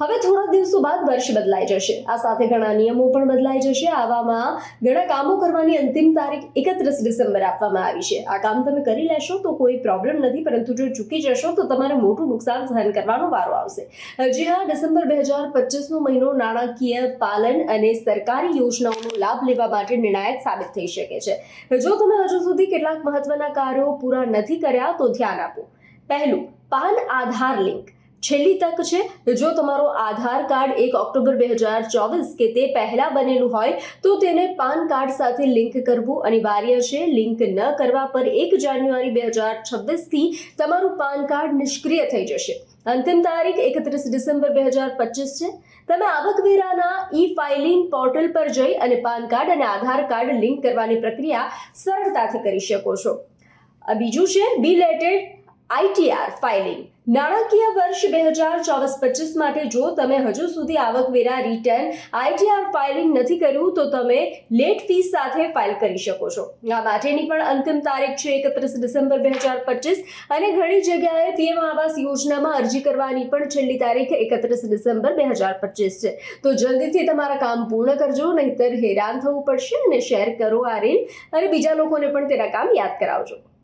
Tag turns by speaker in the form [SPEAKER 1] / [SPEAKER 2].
[SPEAKER 1] હવે થોડા દિવસો બાદ વર્ષ બદલાઈ જશે. આ સાથે ઘણા નિયમો પણ બદલાઈ જશે. આવામાં ઘણા કામો કરવાની અંતિમ તારીખ એકત્રીસ ડિસેમ્બર આપવામાં આવી છે. આ કામ તમે કરી લેશો તો કોઈ પ્રોબ્લેમ નથી, પરંતુ જો ચૂકી જશો તો તમારે મોટું નુકસાન સહન કરવાનો વારો આવશે. હજી હા, ડિસેમ્બર બે હજાર પચીસનો મહિનો નાણાકીય પાલન અને સરકારી યોજનાઓનો લાભ લેવા માટે નિર્ણાયક સાબિત થઈ શકે છે. જો તમે હજુ સુધી કેટલાક મહત્વના કાર્યો પૂરા નથી કર્યા તો ધ્યાન આપો. પહેલું, પાન આધાર લિંક. છેલ્લી તક છે. જો તમારો આધાર કાર્ડ એક ઓક્ટોબર બે હજાર ચોવીસ કે તે પહેલાં બનેલું હોય, તો તેને પાન કાર્ડ સાથે લિંક કરવું અનિવાર્ય છે. લિંક ન કરવા પર એક જાન્યુઆરી બે હજાર છવ્વીસથી તમારું પાન કાર્ડ નિષ્ક્રિય થઈ જશે. અંતિમ તારીખ એકત્રીસ ડિસેમ્બર બે હજાર પચીસ છે. તમે આવકવેરાના ઈ ફાઇલિંગ પોર્ટલ પર જઈ અને પાન કાર્ડ અને આધાર કાર્ડ લિંક કરવાની પ્રક્રિયા સરળતાથી કરી શકો છો. બીજું છે બિલેટેડ આઈટીઆર ફાઇલિંગ નાણાકીય વર્ષ બે હજાર ચોવીસ પચીસ માટે જો તમે હજુ સુધી આવકવેરા રિટર્ન આઈટીઆર ફાઇલિંગ નથી કર્યું, તો તમે લેટ ફીસ સાથે ફાઇલ કરી શકો છો. આ માટેની પણ અંતિમ તારીખ છે એકત્રીસ ડિસેમ્બર બે હજાર પચીસ અને ઘણી જગ્યાએ પીએમ આવાસ યોજનામાં અરજી કરવાની પણ છેલ્લી તારીખ એકત્રીસ ડિસેમ્બર બે હજાર પચીસ છે. તો જલ્દીથી તમારા કામ પૂર્ણ કરજો, નહીતર હેરાન થવું પડશે અને શેર કરો આ રીલ અને બીજા લોકોને પણ તેના કામ યાદ કરાવજો.